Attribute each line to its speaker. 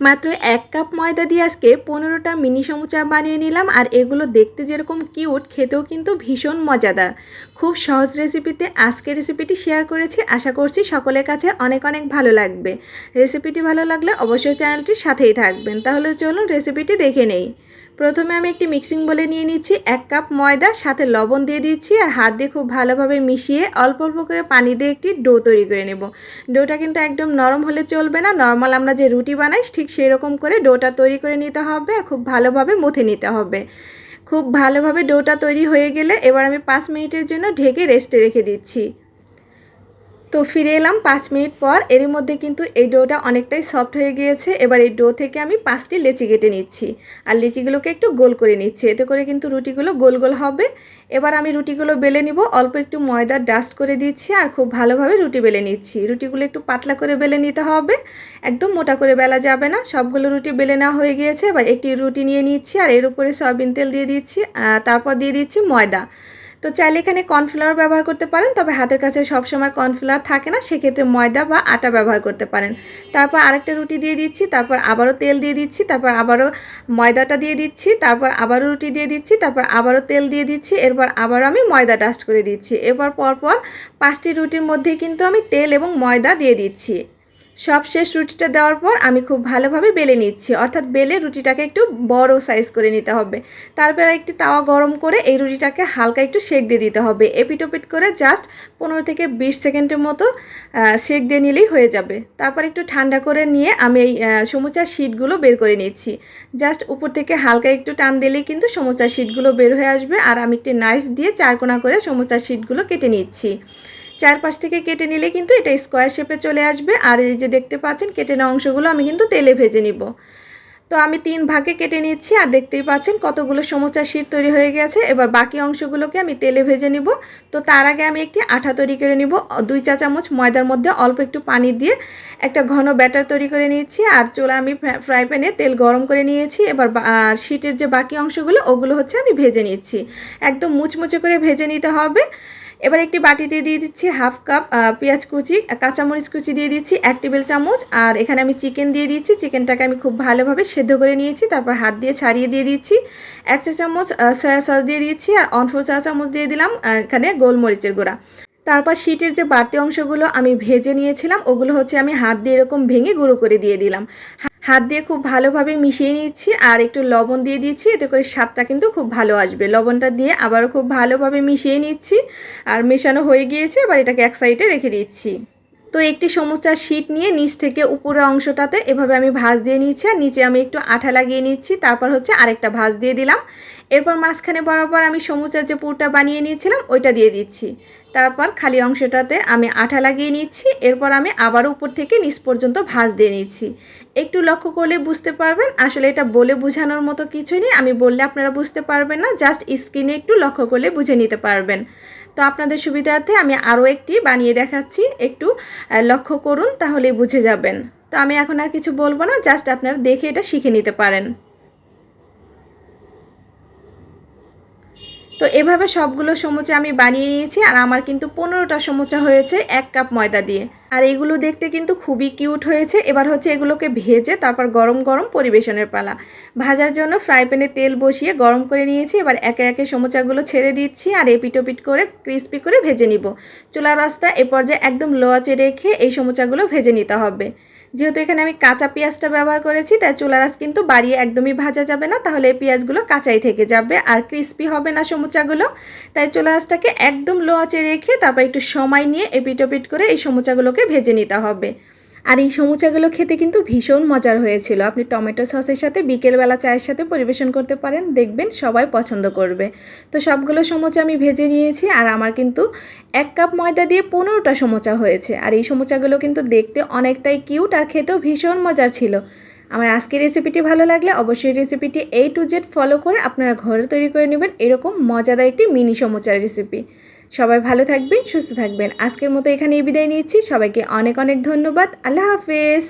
Speaker 1: মাত্র এক কাপ ময়দা দিয়ে আজকে পনেরোটা মিনি সমুচা বানিয়ে নিলাম, আর এগুলো দেখতে যেরকম কিউট, খেতেও কিন্তু ভীষণ মজাদার। খুব সহজ রেসিপিতে আজকে রেসিপিটি শেয়ার করেছি, আশা করছি সকলের কাছে অনেক অনেক ভালো লাগবে। রেসিপিটি ভালো লাগলে অবশ্যই চ্যানেলটির সাথেই থাকবেন। তাহলে চলুন রেসিপিটি দেখে নেই। প্রথমে আমি একটি মিক্সিং বলে নিয়ে নিচ্ছি, এক কাপ ময়দা, সাথে লবণ দিয়ে দিচ্ছি আর হাত দিয়ে খুব ভালোভাবে মিশিয়ে অল্প অল্প করে পানি দিয়ে একটি ডো তৈরি করে নেব। ডোটা কিন্তু একদম নরম হলে চলবে না, নর্মাল আমরা যে রুটি বানাই ঠিক সেই রকম করে ডোটা তৈরি করে নিতে হবে আর খুব ভালোভাবে মুথে নিতে হবে। খুব ভালোভাবে ডোটা তৈরি হয়ে গেলে এবার আমি পাঁচ মিনিটের জন্য ঢেকে রেস্টে রেখে দিচ্ছি। তো ফিরে এলাম পাঁচ মিনিট পর। এর মধ্যে কিন্তু এই ডোটা অনেকটাই সফট হয়ে গিয়েছে। এবার এই ডো থেকে আমি পাঁচটি লেচি কেটে নিচ্ছি। আর লিচিগুলোকে একটু গোল করে নিচ্ছি। এতে করে কিন্তু রুটিগুলো গোল গোল হবে। এবার আমি রুটিগুলো বেলে নিব। অল্প একটু ময়দা ডাস্ট করে দিচ্ছি আর খুব ভালোভাবে রুটি বেলে নিচ্ছি। রুটিগুলো একটু পাতলা করে বেলে নিতে হবে। একদম মোটা করে বেলা যাবে না। সবগুলো রুটি বেলে নেওয়া হয়ে গিয়েছে। এবার একটি রুটি নিয়ে নিচ্ছি আর এর উপরে সয়াবিন তেল দিয়ে দিচ্ছি। তারপর দিয়ে দিচ্ছি ময়দা। তো চাইলে এখানে কর্নফ্লাওয়ার ব্যবহার করতে পারেন, তবে হাতের কাছে সবসময় কর্নফ্লাওয়ার থাকে না, সেক্ষেত্রে ময়দা বা আটা ব্যবহার করতে পারেন। তারপর আরেকটা রুটি দিয়ে দিচ্ছি, তারপর আবারও তেল দিয়ে দিচ্ছি, তারপর আবারও ময়দাটা দিয়ে দিচ্ছি, তারপর আবারও রুটি দিয়ে দিচ্ছি, তারপর আবারও তেল দিয়ে দিচ্ছি, এরপর আবারও আমি ময়দা ডাস্ট করে দিচ্ছি। এরপর পরপর পাঁচটি রুটির মধ্যেই কিন্তু আমি তেল এবং ময়দা দিয়ে দিচ্ছি। সব শেষ রুটিটা দেওয়ার পর আমি খুব ভালোভাবে বেলে নিচ্ছি। অর্থাৎ বেলে রুটিটাকে একটু বড় সাইজ করে নিতে হবে। তারপর একটি তাওয়া গরম করে এই রুটিটাকে হালকা একটু শেক দিয়ে দিতে হবে। এপিটোপিট করে জাস্ট পনেরো থেকে বিশ সেকেন্ডের মতো শেক দিয়ে নিলেই হয়ে যাবে। তারপর একটু ঠান্ডা করে নিয়ে আমি এই সমুচার শিটগুলো বের করে নিচ্ছি। জাস্ট উপর থেকে হালকা একটু টান দিলেই কিন্তু সমুচার শিটগুলো বের হয়ে আসবে। আর আমি একটি নাইফ দিয়ে চারকোনা করে সমুচার শিটগুলো কেটে নিচ্ছি। চারপাশ থেকে কেটে নিলে কিন্তু এটা স্কোয়ার শেপে চলে আসবে। আর এই যে দেখতে পাচ্ছেন, কেটে নেওয়া অংশগুলো আমি কিন্তু তেলে ভেজে নিব। তো আমি তিন ভাগে কেটে নিচ্ছি, আর দেখতেই পাচ্ছেন কতগুলো সমোসার শীট তৈরি হয়ে গেছে। এবার বাকি অংশগুলোকে আমি তেলে ভেজে নিব। তো তার আগে আমি একটি আঠা তৈরি করে নিব। দুই চা চামচ ময়দার মধ্যে অল্প একটু পানি দিয়ে একটা ঘন ব্যাটার তৈরি করে নিয়েছি। আর চোলা আমি ফ্রাই প্যানে তেল গরম করে নিয়েছি। এবার শীটের যে বাকি অংশগুলো, ওগুলো হচ্ছে আমি ভেজে নিচ্ছি। একদম মুচমুচে করে ভেজে নিতে হবে। এবার একটি বাটিতে দিয়ে দিচ্ছি হাফ কাপ পেঁয়াজ কুচি, কাঁচামরিচ কুচি দিয়ে দিচ্ছি এক টেবিল চামচ, আর এখানে আমি চিকেন দিয়ে দিচ্ছি। চিকেনটাকে আমি খুব ভালোভাবে সেদ্ধ করে নিয়েছি, তারপর হাত দিয়ে ছাড়িয়ে দিয়ে দিচ্ছি। এক চা চামচ সয়া সস দিয়ে দিচ্ছি, আর অনফোর চা চামচ দিয়ে দিলাম এখানে গোলমরিচের গুঁড়া। তারপর শীটের যে বাড়তি অংশগুলো আমি ভেজে নিয়েছিলাম, ওগুলো হচ্ছে আমি হাত দিয়ে এরকম ভেঙে গুঁড়ো করে দিয়ে দিলাম। হাত দিয়ে খুব ভালোভাবে মিশিয়ে নিচ্ছি আর একটু লবণ দিয়ে দিচ্ছি, এতে করে স্বাদটা কিন্তু খুব ভালো আসবে। লবণটা দিয়ে আবারও খুব ভালোভাবে মিশিয়ে নিচ্ছি আর মেশানো হয়ে গিয়েছে, এবার এটাকে এক সাইডে রেখে দিচ্ছি। তো একটি সমুচার শিট নিয়ে নিচ থেকে উপরের অংশটাতে এভাবে আমি ভাঁজ দিয়ে নিচ্ছি আর নিচে আমি একটু আঠা লাগিয়ে নিচ্ছি, তারপর হচ্ছে আরেকটা ভাঁজ দিয়ে দিলাম। এরপর মাঝখানে বরাবর আমি সমুচার যে পুরটা বানিয়ে নিয়েছিলাম, ওইটা দিয়ে দিচ্ছি। তারপর খালি অংশটাতে আমি আঠা লাগিয়ে নিচ্ছি, এরপর আমি আবার উপর থেকে নিচ পর্যন্ত ভাঁজ দিয়ে নিচ্ছি। একটু লক্ষ্য করলে বুঝতে পারবেন, আসলে এটা বলে বোঝানোর মতো কিছুই নেই, আমি বললে আপনারা বুঝতে পারবেন না, জাস্ট স্ক্রিনে একটু লক্ষ্য করলে বুঝে নিতে পারবেন। তো আপনাদের সুবিধার্থে আমি আরও একটি বানিয়ে দেখাচ্ছি। একটু লক্ষ্য করুন তাহলে বুঝে যাবেন। তো আমি এখন আর কিছু বলব না, জাস্ট আপনারা দেখে এটা শিখে নিতে পারেন। তো এভাবে সবগুলো সমুচা আমি বানিয়ে নিয়েছি, আর আমার কিন্তু পনেরোটা সমুচা হয়েছে এক কাপ ময়দা দিয়ে। আর এগুলো দেখতে কিন্তু খুবই কিউট হয়েছে। এবার হচ্ছে এগুলোকে ভেজে তারপর গরম গরম পরিবেশনের পালা। ভাজার জন্য ফ্রাই প্যানে তেল বসিয়ে গরম করে নিয়েছি। এবার একে একে সমোচাগুলো ছেড়ে দিচ্ছি আর এপিটোপিট করে ক্রিস্পি করে ভেজে নিব। চুলা রসটা এ পর্যায়ে একদম লো আঁচে রেখে এই সমোচাগুলো ভেজে নিতে হবে। যেহেতু এখানে আমি কাঁচা পেঁয়াজটা ব্যবহার করেছি, তাই চুলা রাস কিন্তু বাড়িয়ে একদমই ভাজা যাবে না। তাহলে এই পেঁয়াজগুলো কাঁচাই থেকে যাবে আর ক্রিস্পি হবে না সমুচাগুলো। তাই চুলা রাসটাকে একদম লো আঁচে রেখে তারপর একটু সময় নিয়ে এপিটোপিট করে এই সমুচাগুলোকে ভেজে নিতে হবে। আর এই সমুচাগুলো খেতে কিন্তু ভীষণ মজার হয়েছিল। আপনি টমেটো সসের সাথে বিকেলবেলা চায়ের সাথে পরিবেশন করতে পারেন, দেখবেন সবাই পছন্দ করবে। তো সবগুলো সমোচা আমি ভেজে নিয়েছি আর আমার কিন্তু এক কাপ ময়দা দিয়ে পনেরোটা সমোচা হয়েছে। আর এই সমোচাগুলো কিন্তু দেখতে অনেকটাই কিউট আর খেতেও ভীষণ মজার ছিল। আমার আজকের রেসিপিটি ভালো লাগলে অবশ্যই রেসিপিটি এ টু জেড ফলো করে আপনারা ঘরে তৈরি করে নেবেন। এরকম মজাদার একটি মিনি সমোচার রেসিপি। সবাই ভালো থাকবেন, সুস্থ থাকবেন। আজকের মতো এখানেই বিদায় নিচ্ছি সবাইকে অনেক অনেক ধন্যবাদ। আল্লাহ হাফেজ।